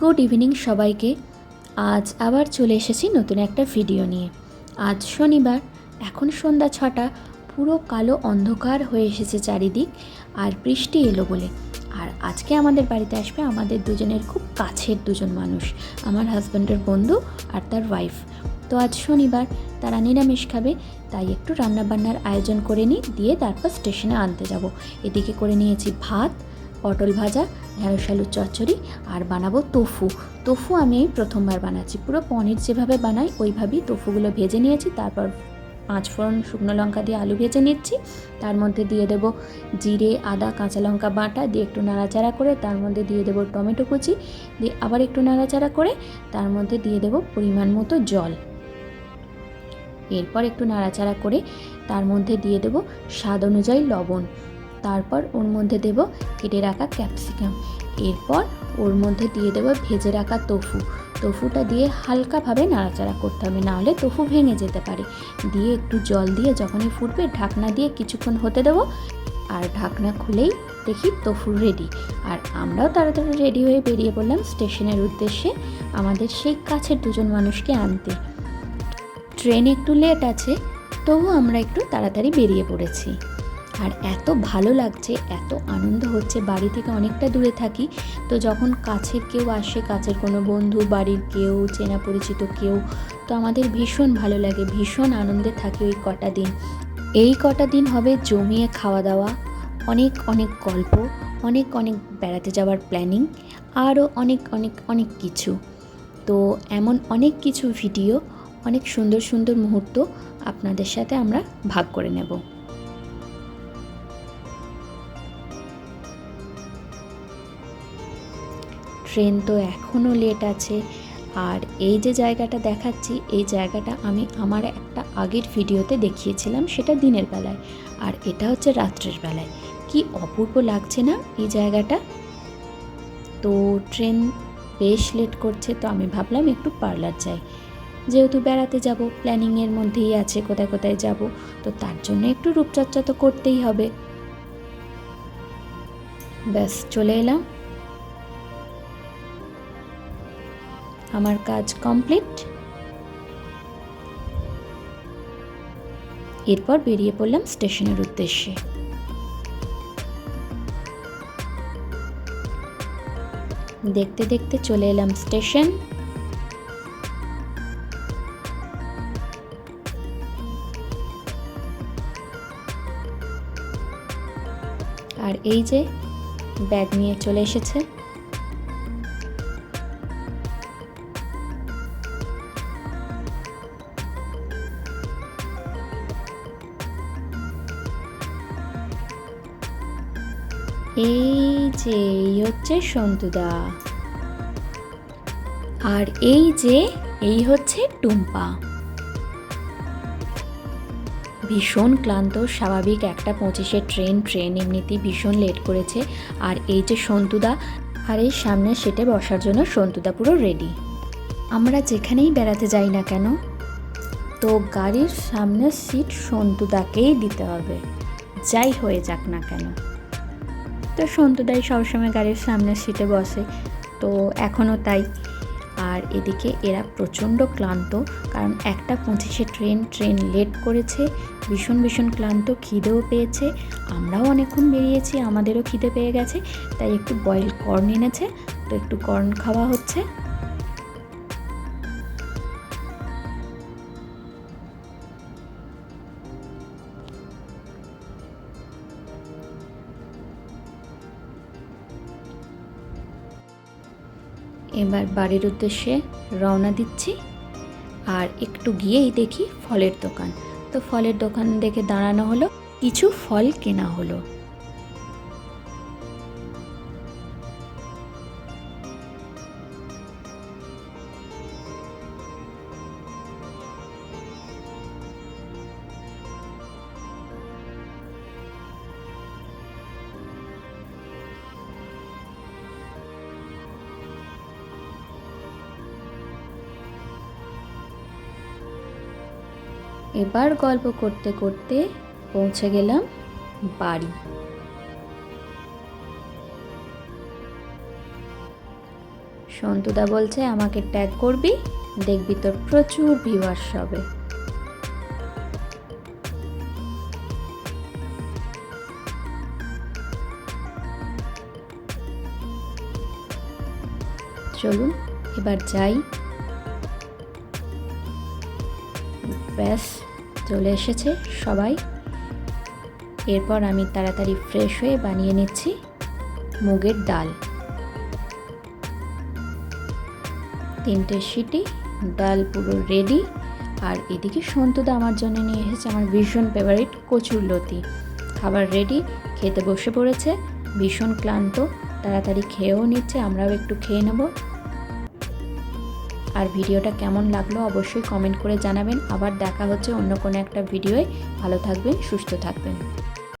Good evening সবাইকে। আজ আবার চলে এসেছি নতুন একটা ভিডিও নিয়ে। আজ শনিবার, এখন সন্ধ্যা ছটা, পুরো কালো অন্ধকার হয়ে এসেছে চারিদিক আর বৃষ্টি এলো বলে। আর আজকে আমাদের বাড়িতে আসবে আমাদের দুজনের খুব কাছের দুজন মানুষ, আমার হাজব্যান্ডের বন্ধু আর তার ওয়াইফ তো আজ শনিবার, তারা নিরামিষ খাবে, তাই একটু রান্নাবান্নার আয়োজন করে নিই, দিয়ে তারপর স্টেশনে আনতে যাব। এদিকে করে নিয়েছি ভাত পটল ভাজা, ঢেঁড়স আলুর চচ্চড়ি আর বানাবো তোফু তোফু আমি প্রথমবার বানাচ্ছি। পুরো পনির যেভাবে বানাই, ওইভাবেই তোফুগুলো ভেজে নিয়েছি। তারপর পাঁচ ফোড়ন শুকনো লঙ্কা দিয়ে আলু ভেজে নিচ্ছি। তার মধ্যে দিয়ে দেবো জিরে, আদা, কাঁচা লঙ্কা বাটা দিয়ে একটু নাড়াচাড়া করে তার মধ্যে দিয়ে দেবো টমেটো কুচি দিয়ে আবার একটু নাড়াচাড়া করে তার মধ্যে দিয়ে দেবো পরিমাণ মতো জল। এরপর একটু নাড়াচাড়া করে তার মধ্যে দিয়ে দেবো স্বাদ অনুযায়ী লবণ। তারপর ওর মধ্যে দেব কেটে রাখা ক্যাপসিকাম। এরপর ওর মধ্যে দিয়ে দেবো ভেজে রাখা তোফু তোফুটা দিয়ে হালকাভাবে নাড়াচাড়া করতে হবে নাহলে তোফু ভেঙে যেতে পারে। দিয়ে একটু জল দিয়ে যখনই ফুটবে ঢাকনা দিয়ে কিছুক্ষণ হতে দেবো আর ঢাকনা খুলেই দেখি তোফু রেডি আর আমরাও তাড়াতাড়ি রেডি হয়ে বেরিয়ে পড়লাম স্টেশনের উদ্দেশ্যে আমাদের সেই কাছের দুজন মানুষকে আনতে। ট্রেন একটু লেট আছে তবু আমরা একটু তাড়াতাড়ি বেরিয়ে পড়েছি। আর এত ভালো লাগছে, এত আনন্দ হচ্ছে। বাড়ি থেকে অনেকটা দূরে থাকি। তো যখন কাছের কেউ আসে, কাছের কোনো বন্ধু, বাড়ির কেউ, চেনা পরিচিত কেউ, তো আমাদের ভীষণ ভালো লাগে, ভীষণ আনন্দে থাকি ওই কটা দিন। এই কটা দিন হবে জমিয়ে খাওয়া দাওয়া অনেক অনেক গল্প, অনেক অনেক বেড়াতে যাওয়ার প্ল্যানিং, আরও অনেক অনেক অনেক কিছু। তো এমন অনেক কিছু ভিডিও, অনেক সুন্দর সুন্দর মুহূর্ত আপনাদের সাথে আমরা ভাগ করে নেব। ট্রেন তো এখনও লেট আছে। আর এই যে জায়গাটা দেখাচ্ছি, এই জায়গাটা আমি আমার একটা আগের ভিডিওতে দেখিয়েছিলাম, সেটা দিনের বেলায়। আর এটা হচ্ছে রাত্রের বেলায়। কি অপূর্ব লাগছে না এই জায়গাটা? তো ট্রেন বেশ লেট করছে, তো আমি ভাবলাম একটু পার্লার যাই। যেহেতু বেড়াতে যাব প্ল্যানিংয়ের মধ্যেই আছে, কোথায় কোথায় যাব, তো তার জন্য একটু রূপচর্চা তো করতেই হবে। ব্যাস, চলে এলাম। আমার কাজ কমপ্লিট। এরপর বেরিয়ে পড়লাম স্টেশনের উদ্দেশ্যে। দেখতে দেখতে চলে এলাম স্টেশন। আর এই যে ব্যাগ নিয়ে চলে এসেছে। এই যে এই হচ্ছে সন্তুদা। আর এই যে এই হচ্ছে টুম্পা। ভীষণ ক্লান্ত, স্বাভাবিক একটা পঁচিশে ট্রেন ট্রেন এমনিতেই ভীষণ লেট করেছে। আর এই যে সন্তুদা, আর এই সামনে সেটে বসার জন্য সন্তুদা পুরো রেডি আমরা যেখানেই বেড়াতে যাই না কেন, তো গাড়ির সামনের সিট সন্তুদাকেই দিতে হবে। যাই হয়ে যাক না কেন। তো সন্তুদাই সবসময় গাড়ির সামনের সিটে বসে। তো এখনও তাই। আর এদিকে এরা প্রচণ্ড ক্লান্ত, কারণ একটা পঁচিশে ট্রেন ট্রেন লেট করেছে, ভীষণ ভীষণ ক্লান্ত, খিদেও পেয়েছে। আমরাও অনেকক্ষণ বেরিয়েছি, আমাদেরও খিদে পেয়ে গেছে, তাই একটু বয়েল কর্ন এনেছে, তো একটু কর্ন খাওয়া হচ্ছে। এবার বাড়ির উদ্দেশ্যে রওনা দিচ্ছি। আর একটু গিয়েই দেখি ফলের দোকান। তো ফলের দোকান দেখে দাঁড়ানো হলো, কিছু ফল কেনা হলো। এবার গল্প করতে করতে পৌঁছে গেলাম বাড়ি। সন্তুদা বলছে, আমাকে ট্যাগ করবি, দেখবি তোর প্রচুর ভিউয়ার্স হবে। চলুন, এবার যাই। ব্যাস, চলে এসেছে সবাই। এরপর আমি তাড়াতাড়ি ফ্রেশ হয়ে বানিয়ে নিচ্ছি মুগের ডাল। তিনটে সিটি, ডাল পুরো রেডি আর এদিকে সন্তুদা আমার জন্য নিয়ে এসেছে আমার ভীষণ ফেভারিট কচুর লতি। খাবার রেডি খেতে বসে পড়েছে, ভীষণ ক্লান্ত। তাড়াতাড়ি খেয়েও নিচ্ছে, আমরাও একটু খেয়ে নেব। আর ভিডিওটা কেমন লাগল অবশ্যই কমেন্ট করে জানাবেন। আবার দেখা হচ্ছে অন্য কোনো একটা ভিডিওয়ে। ভালো থাকবেন, সুস্থ থাকবেন।